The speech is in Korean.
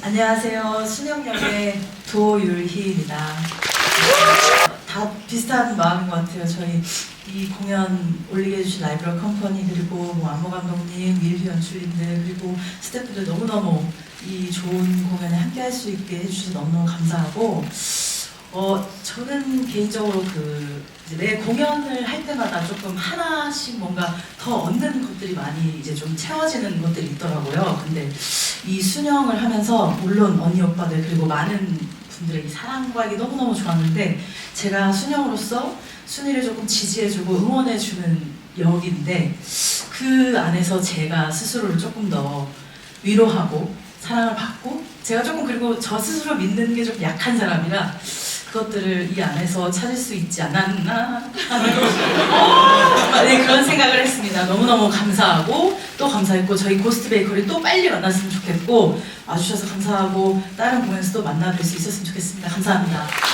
안녕하세요. 순영역의 도율희입니다. 다 비슷한 마음인 것 같아요. 저희 이 공연 올리게 해주신 라이브러 컴퍼니 그리고 뭐 안무 감독님, 밀휘 연출님들 그리고 스태프들 너무너무 이 좋은 공연에 함께 할 수 있게 해주셔서 너무너무 감사하고 어 저는 개인적으로 그 이제 매 공연을 할 때마다 조금 하나씩 뭔가 더 얻는 것들이 많이 이제 좀 채워지는 것들이 있더라고요. 근데 이 수영을 하면서 물론 언니 오빠들 그리고 많은 분들의 이 사랑과 이게 너무너무 좋았는데 제가 순영으로서 순위를 조금 지지해주고 응원해주는 역인데 그 안에서 제가 스스로를 조금 더 위로하고 사랑을 받고 제가 조금 그리고 저 스스로 믿는 게 좀 약한 사람이라 그것들을 이 안에서 찾을 수 있지 않았나 하는 네, 그런 생각을 했습니다. 너무너무 감사하고 또 감사했고 저희 고스트 베이커리 또 빨리 만났으면 좋겠고 와주셔서 감사하고 다른 공연에서 또 만나 뵐 수 있었으면 좋겠습니다. 감사합니다.